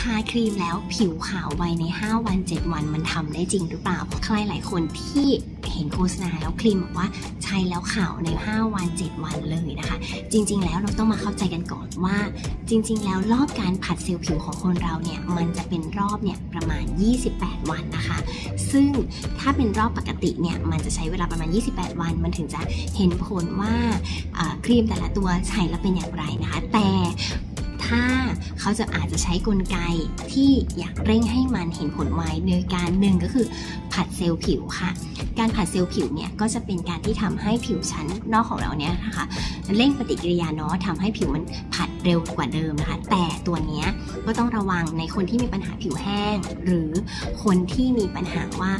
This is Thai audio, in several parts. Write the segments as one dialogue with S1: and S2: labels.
S1: ทาครีมแล้วผิวขาวไวใน 5 วัน 7 วันมันทำได้จริงหรือเปล่า ใครหลายคนที่เห็นโฆษณาแล้วครีมบอกว่าใช้แล้วขาวใน 5 วัน 7 วันเลยนะคะ จริง ๆ แล้วเราต้องมาเข้าใจกันก่อนว่า จริง ๆ แล้วรอบการผัดเซลล์ผิวของคนเราเนี่ยมันจะเป็นรอบเนี่ยประมาณ 28 วันนะคะ ซึ่งถ้าเป็นรอบปกติเนี่ยมันจะใช้เวลาประมาณ 28 วัน มันถึงจะเห็นผลว่าครีมแต่ละตัวใช้แล้วเป็นอย่างไรนะคะ แต่ ถ้าเขาจะอาจจะใช้กลไกที่อยากเร่งให้มันเห็นผลไวโดยการหนึ่งก็คือผัดเซลล์ผิวค่ะ การผัดเซลล์ผิวเนี่ยก็จะเป็นการที่ทำให้ผิวชั้นนอกของเราเนี่ยนะคะเร่งปฏิกิริยาเนาะทำให้ผิวมันผัดเร็วกว่าเดิมนะคะ แต่ตัวเนี้ยก็ต้องระวังในคนที่มีปัญหาผิวแห้ง หรือคนที่มีปัญหาว่า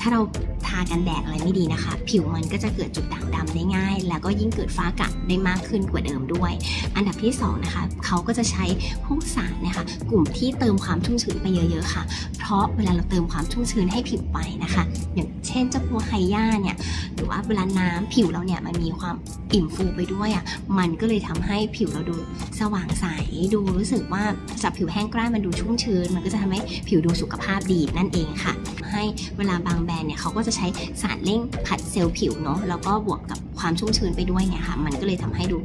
S1: ถ้าเราทากันแดดอะไรไม่ดีนะคะ ผิวมันก็จะเกิดจุดด่างดำได้ง่าย แล้วก็ยิ่งเกิดฟ้ากระได้มากขึ้นกว่าเดิมด้วย อันดับที่สองนะคะเขาก็จะใช้พวกสารนะคะ กลุ่มที่เติมความชุ่มชื้นไปเยอะๆค่ะ เพราะเวลาเราเติมความชุ่มชื้นให้ผิวไปนะคะ อย่างเช่นเจ้าพวกไฮย่าเนี่ยหรือว่าเวลาน้ำผิวเราเนี่ยมันมีความอิ่มฟูไปด้วยอะมันก็เลยทำให้ผิวเราดูสว่างใสดูรู้สึกว่าสับผิวแห้งกร้านมันดูชุ่มชื้น มันก็จะทำให้ผิวดูสุขภาพดีนั่นเองค่ะ ให้เวลาบางแบรนด์เนี่ยเขาก็จะใช้สารเร่งผัดเซลล์ผิวเนาะแล้วก็บวกกับความชุ่มชื้นไปด้วยเนี่ยค่ะมันก็เลยทำให้ดู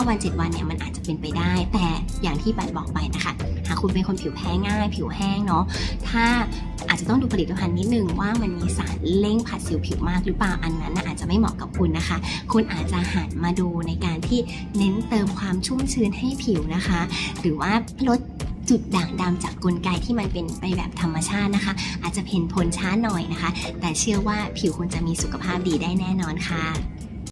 S1: 5วัน 7 วันเนี่ยมันอาจจะเป็นไปได้ แต่อย่างที่บันบอกไปนะคะหากคุณเป็นคนผิวแพ้ง่าย ผิวแห้งเนาะถ้าอาจจะต้องดูผลิตภัณฑ์นิดนึงว่ามันมีสารเร่งผัดเซลล์ผิวมากหรือเปล่าอันนั้นอาจจะไม่เหมาะกับคุณนะคะ คุณอาจจะหันมาดูในการที่เน้นเติมความชุ่มชื้นให้ผิวนะคะ หรือว่าลด จุดด่างดำจากกลไกที่มันเป็นไปแบบธรรมชาตินะคะ อาจจะเห็นผลช้าหน่อยนะคะ แต่เชื่อว่าผิวคุณจะมีสุขภาพดีได้แน่นอนค่ะ